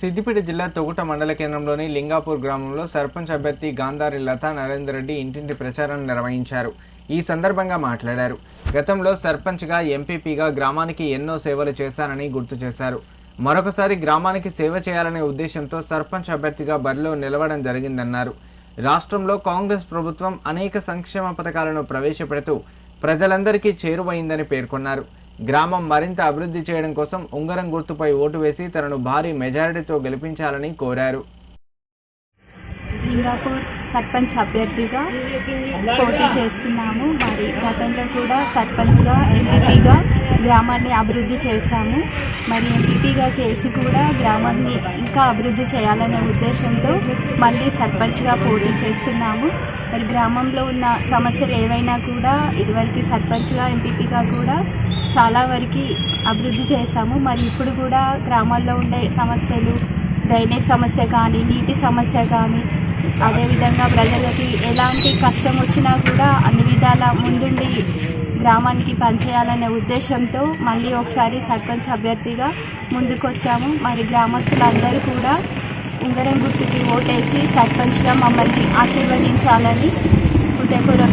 సిద్దిపేట జిల్లా తొగుట మండల కేంద్రంలోని లింగాపూర్ గ్రామంలో సర్పంచ్ అభ్యర్థి గాంధారి లతా నరేందర్ రెడ్డి ఇంటింటి ప్రచారం నిర్వహించారు. ఈ సందర్భంగా మాట్లాడారు. గతంలో సర్పంచ్గా ఎంపీపీగా గ్రామానికి ఎన్నో సేవలు చేశానని గుర్తు చేశారు. మరొకసారి గ్రామానికి సేవ చేయాలనే ఉద్దేశంతో సర్పంచ్ అభ్యర్థిగా బరిలో నిలవడం జరిగిందన్నారు. రాష్ట్రంలో కాంగ్రెస్ ప్రభుత్వం అనేక సంక్షేమ పథకాలను ప్రవేశపెడుతూ ప్రజలందరికీ చేరువైందని పేర్కొన్నారు. గ్రామం మరింత అభివృద్ధి చేయడం కోసం ఉంగరం గుర్తుపై ఓటు వేసి తనను భారీ మెజారిటీతో గెలిపించాలని కోరారు. లింగాపూర్ సర్పంచ్ అభ్యర్థిగా పోటీ చేస్తున్నాము. మరి గతంలో కూడా సర్పంచ్గా ఎంపీపీగా గ్రామాన్ని అభివృద్ధి చేశాము. మరి ఎంపీపీగా చేసి కూడా గ్రామాన్ని ఇంకా అభివృద్ధి చేయాలనే ఉద్దేశంతో మళ్ళీ సర్పంచ్గా పోటీ చేస్తున్నాము. మరి గ్రామంలో ఉన్న సమస్యలు ఏవైనా కూడా ఇదివరకు సర్పంచ్గా ఎంపీపీగా కూడా చాలా వరకు అభివృద్ధి చేశాము. మరి ఇప్పుడు కూడా గ్రామాల్లో ఉండే సమస్యలు డ్రైనేజ్ సమస్య కానీ నీటి సమస్య కానీ అదేవిధంగా ప్రజలకి ఎలాంటి కష్టం వచ్చినా కూడా అన్ని విధాల ముందుండి గ్రామానికి పనిచేయాలనే ఉద్దేశంతో మళ్ళీ ఒకసారి సర్పంచ్ అభ్యర్థిగా ముందుకొచ్చాము. మరి గ్రామస్తులందరూ కూడా ఉంగరం గుర్తుకి ఓటేసి సర్పంచ్గా మమ్మల్ని ఆశీర్వదించాలని హృదయపూర్వక